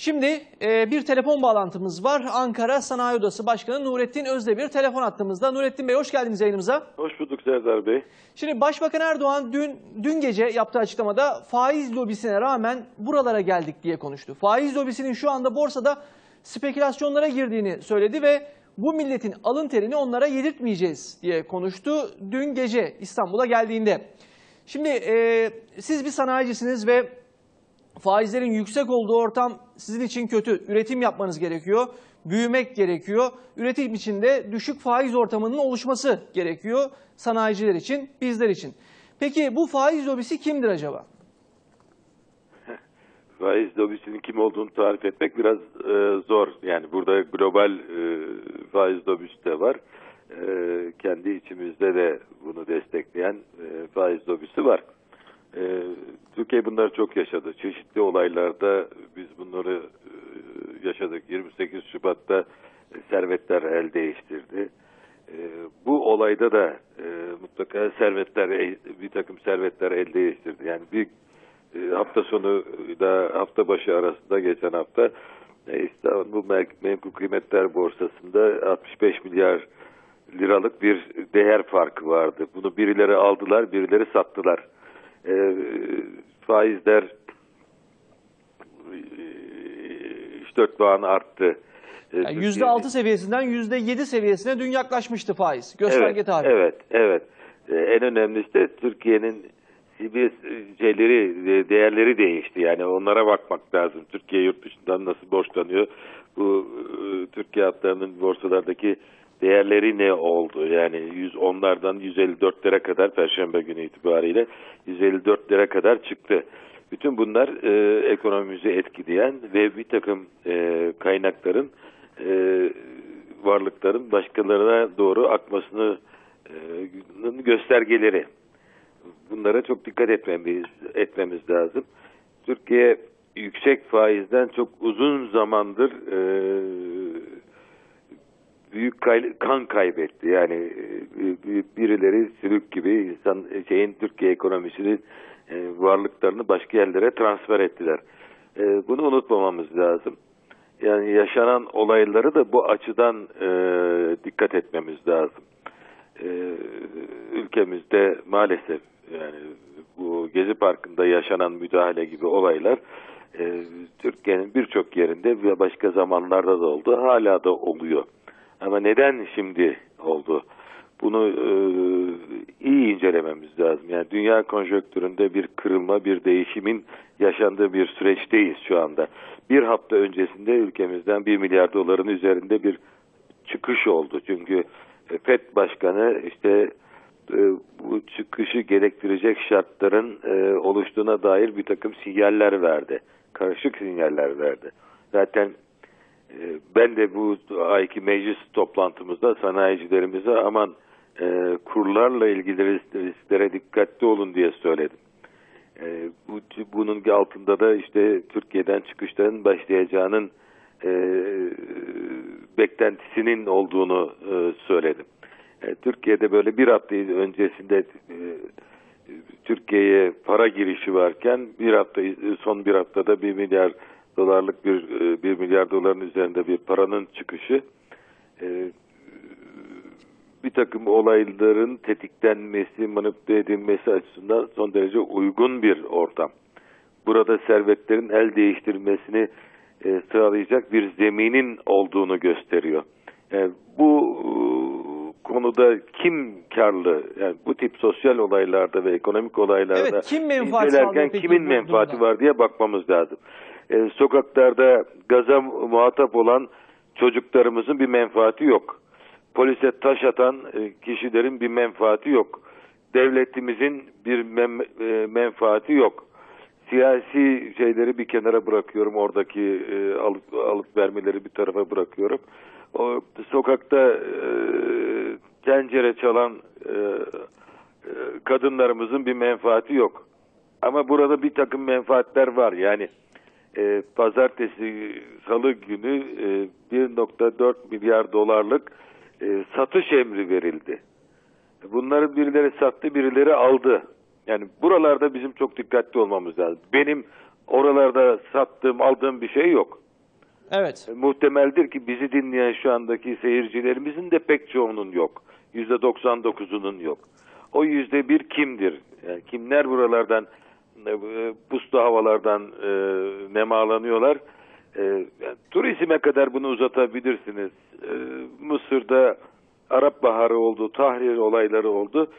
Şimdi e, bir telefon bağlantımız var. Ankara Sanayi Odası Başkanı Nurettin Özdemir telefon attığımızda. Nurettin Bey hoş geldiniz yayınımıza. Hoş bulduk Serdar Bey. Şimdi Başbakan Erdoğan dün dün gece yaptığı açıklamada faiz lobisine rağmen buralara geldik diye konuştu. Faiz lobisinin şu anda borsada spekülasyonlara girdiğini söyledi ve bu milletin alın terini onlara yedirtmeyeceğiz diye konuştu dün gece İstanbul'a geldiğinde. Şimdi e, siz bir sanayicisiniz ve faizlerin yüksek olduğu ortam sizin için kötü. Üretim yapmanız gerekiyor, büyümek gerekiyor. Üretim için de düşük faiz ortamının oluşması gerekiyor sanayiciler için, bizler için. Peki bu faiz lobisi kimdir acaba? Faiz lobisinin kim olduğunu tarif etmek biraz e, zor. Yani burada global e, faiz lobisi de var. E, kendi içimizde de bunu destekleyen e, faiz lobisi var. E, Türkiye bunları çok yaşadı. Çeşitli olaylarda biz bunları e, yaşadık. 28 Şubat'ta servetler el değiştirdi. E, bu olayda da e, mutlaka servetler bir takım servetler el değiştirdi. Yani bir e, hafta sonu da hafta başı arasında geçen hafta e, İstanbul Menkul Kıymetler Borsası'nda 65 milyar liralık bir değer farkı vardı. Bunu birileri aldılar, birileri sattılar. E, faizler e, 3-4 puan arttı. E, Yani %6 seviyesinden %7 seviyesine dün yaklaşmıştı faiz. Gösterge evet, tarihi. Evet, evet. Ee, en önemlisi de Türkiye'nin şeyleri, değerleri değişti. Yani onlara bakmak lazım. Türkiye yurt dışından nasıl borçlanıyor? Bu e, Türkiye hatlarının borsalardaki değerleri ne oldu? Yani 110'lardan 154'lere kadar Perşembe günü itibariyle 154'lere kadar çıktı. Bütün bunlar e, ekonomimizi etkileyen ve bir takım e, kaynakların e, varlıkların başkalarına doğru akmasını e, göstergeleri. Bunlara çok dikkat etmemiz etmemiz lazım. Türkiye yüksek faizden çok uzun zamandır e, büyük kay- kan kaybetti. Yani e, birileri sülük gibi insan şeyin Türkiye ekonomisinin e, varlıklarını başka yerlere transfer ettiler. E, bunu unutmamamız lazım. Yani yaşanan olayları da bu açıdan e, dikkat etmemiz lazım. E, ülkemizde maalesef yani bu Gezi Parkı'nda yaşanan müdahale gibi olaylar e, Türkiye'nin birçok yerinde ve başka zamanlarda da oldu. Hala da oluyor. Ama neden şimdi oldu? Bunu e, iyi incelememiz lazım. Yani dünya konjonktüründe bir kırılma, bir değişimin yaşandığı bir süreçteyiz şu anda. Bir hafta öncesinde ülkemizden bir milyar doların üzerinde bir çıkış oldu. Çünkü e, FED Başkanı işte e, bu çıkışı gerektirecek şartların e, oluştuğuna dair bir takım sinyaller verdi. Karışık sinyaller verdi. Zaten ben de bu ayki meclis toplantımızda sanayicilerimize aman e, kurlarla ilgili risk- risklere dikkatli olun diye söyledim. E, bu, bunun altında da işte Türkiye'den çıkışların başlayacağının e, beklentisinin olduğunu e, söyledim. E, Türkiye'de böyle bir hafta öncesinde e, Türkiye'ye para girişi varken bir hafta son bir haftada bir milyar dolarlık bir e, bir milyar doların üzerinde bir paranın çıkışı e, bir takım olayların tetiklenmesi, manipüle edilmesi açısından son derece uygun bir ortam. Burada servetlerin el değiştirmesini e, sağlayacak bir zeminin olduğunu gösteriyor. Yani bu e, konuda kim karlı? Yani bu tip sosyal olaylarda ve ekonomik olaylarda Evet, kim menfaat incelerken kimin menfaati var diye bakmamız lazım. E, sokaklarda gaza muhatap olan çocuklarımızın bir menfaati yok. Polise taş atan e, kişilerin bir menfaati yok. Devletimizin bir mem- e, menfaati yok. Siyasi şeyleri bir kenara bırakıyorum. Oradaki e, alıp, alıp vermeleri bir tarafa bırakıyorum. O sokakta e, tencere çalan e, e, kadınlarımızın bir menfaati yok. Ama burada bir takım menfaatler var. Yani e, pazartesi, salı günü e, 1.4 milyar dolarlık e, satış emri verildi. Bunları birileri sattı, birileri aldı. Yani buralarda bizim çok dikkatli olmamız lazım. Benim oralarda sattığım, aldığım bir şey yok. Evet. E, Muhtemeldir ki bizi dinleyen şu andaki seyircilerimizin de pek çoğunun yok. Yüzde 99'unun yok. O yüzde bir kimdir? Yani kimler buralardan puslu havalardan e, nemalanıyorlar? E, yani turizme kadar bunu uzatabilirsiniz. E, Mısır'da Arap Baharı oldu, Tahrir olayları oldu.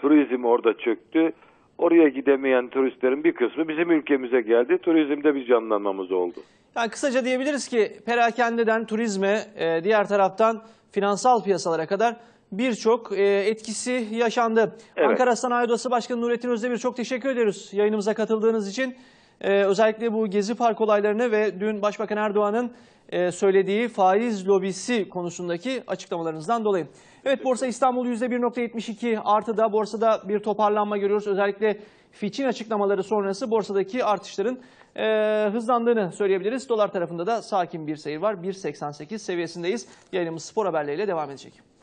Turizm orada çöktü. Oraya gidemeyen turistlerin bir kısmı bizim ülkemize geldi. Turizmde bir canlanmamız oldu. Yani kısaca diyebiliriz ki perakendeden turizme, e, diğer taraftan finansal piyasalara kadar birçok e, etkisi yaşandı. Evet. Ankara Sanayi Odası Başkanı Nurettin Özdemir çok teşekkür ediyoruz yayınımıza katıldığınız için. E, özellikle bu Gezi Park olaylarını ve dün Başbakan Erdoğan'ın e, söylediği faiz lobisi konusundaki açıklamalarınızdan dolayı. Evet Borsa İstanbul %1.72 artıda borsada bir toparlanma görüyoruz. Özellikle Fitch'in açıklamaları sonrası borsadaki artışların e, hızlandığını söyleyebiliriz. Dolar tarafında da sakin bir seyir var. 1.88 seviyesindeyiz. Yayınımız spor haberleriyle devam edecek.